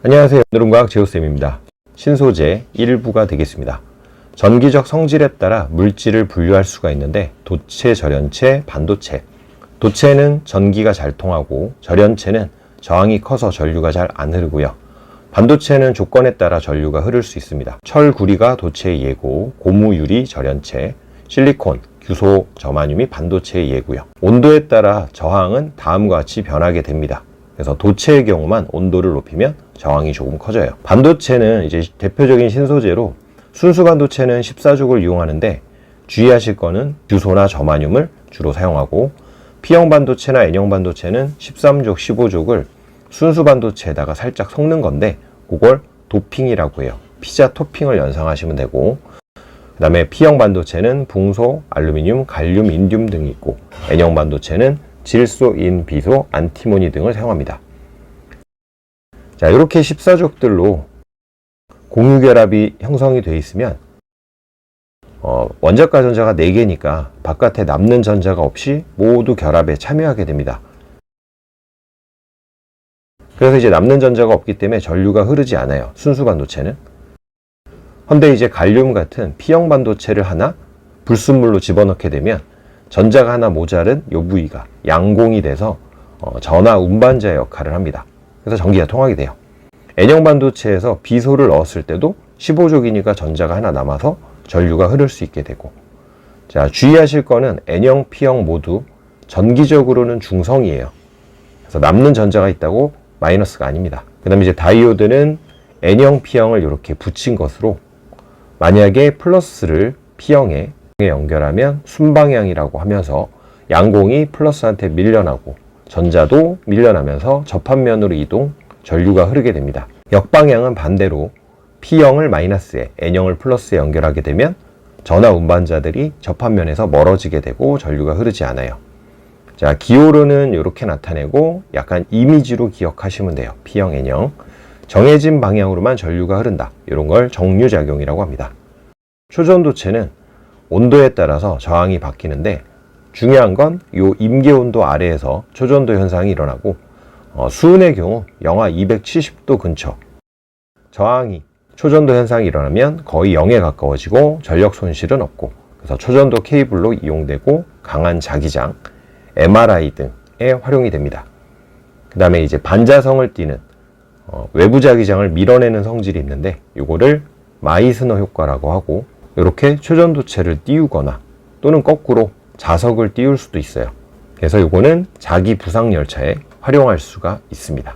안녕하세요. 오늘은 과학 제오쌤입니다. 신소재 1부가 되겠습니다. 전기적 성질에 따라 물질을 분류할 수가 있는데 도체, 절연체, 반도체. 도체는 전기가 잘 통하고 절연체는 저항이 커서 전류가 잘 안 흐르고요. 반도체는 조건에 따라 전류가 흐를 수 있습니다. 철, 구리가 도체의 예고, 고무, 유리, 절연체, 실리콘, 규소, 저마늄이 반도체의 예고요. 온도에 따라 저항은 다음과 같이 변하게 됩니다. 그래서 도체의 경우만 온도를 높이면 저항이 조금 커져요. 반도체는 이제 대표적인 신소재로 순수 반도체는 14족을 이용하는데 주의하실 거는 규소나 저마늄을 주로 사용하고 P형 반도체나 N형 반도체는 13족, 15족을 순수 반도체에다가 살짝 섞는 건데 그걸 도핑이라고 해요. 피자 토핑을 연상하시면 되고 그 다음에 P형 반도체는 붕소, 알루미늄, 갈륨, 인듐 등이 있고 N형 반도체는 질소, 인, 비소, 안티모니 등을 사용합니다. 자, 이렇게 14족들로 공유결합이 형성이 되어 있으면 어, 원자과 전자가 4개니까 바깥에 남는 전자가 없이 모두 결합에 참여하게 됩니다. 그래서 이제 남는 전자가 없기 때문에 전류가 흐르지 않아요. 순수 반도체는. 헌데 이제 갈륨 같은 P형 반도체를 하나 불순물로 집어넣게 되면 전자가 하나 모자른 요 부위가 양공이 돼서 어, 전하 운반자의 역할을 합니다. 그래서 전기가 통하게 돼요. N형 반도체에서 비소를 넣었을 때도 15족이니까 전자가 하나 남아서 전류가 흐를 수 있게 되고 자 주의하실 거는 N형, P형 모두 전기적으로는 중성이에요. 그래서 남는 전자가 있다고 마이너스가 아닙니다. 그 다음에 이제 다이오드는 N형, P형을 이렇게 붙인 것으로 만약에 플러스를 P형에 연결하면 순방향이라고 하면서 양공이 플러스한테 밀려나고 전자도 밀려나면서 접합면으로 이동, 전류가 흐르게 됩니다. 역방향은 반대로 P형을 마이너스에 N형을 플러스에 연결하게 되면 전하 운반자들이 접합면에서 멀어지게 되고 전류가 흐르지 않아요. 자, 기호로는 이렇게 나타내고 약간 이미지로 기억하시면 돼요. P형, N형. 정해진 방향으로만 전류가 흐른다. 이런 걸 정류작용이라고 합니다. 초전도체는 온도에 따라서 저항이 바뀌는데 중요한 건 이 임계 온도 아래에서 초전도 현상이 일어나고 어, 수은의 경우 영하 270도 근처 저항이 초전도 현상이 일어나면 거의 0에 가까워지고 전력 손실은 없고 그래서 초전도 케이블로 이용되고 강한 자기장, MRI 등에 활용이 됩니다. 그 다음에 이제 반자성을 띠는 어, 외부 자기장을 밀어내는 성질이 있는데 이거를 마이스너 효과라고 하고 이렇게 초전도체를 띄우거나 또는 거꾸로 자석을 띄울 수도 있어요. 그래서 이거는 자기 부상 열차에 활용할 수가 있습니다.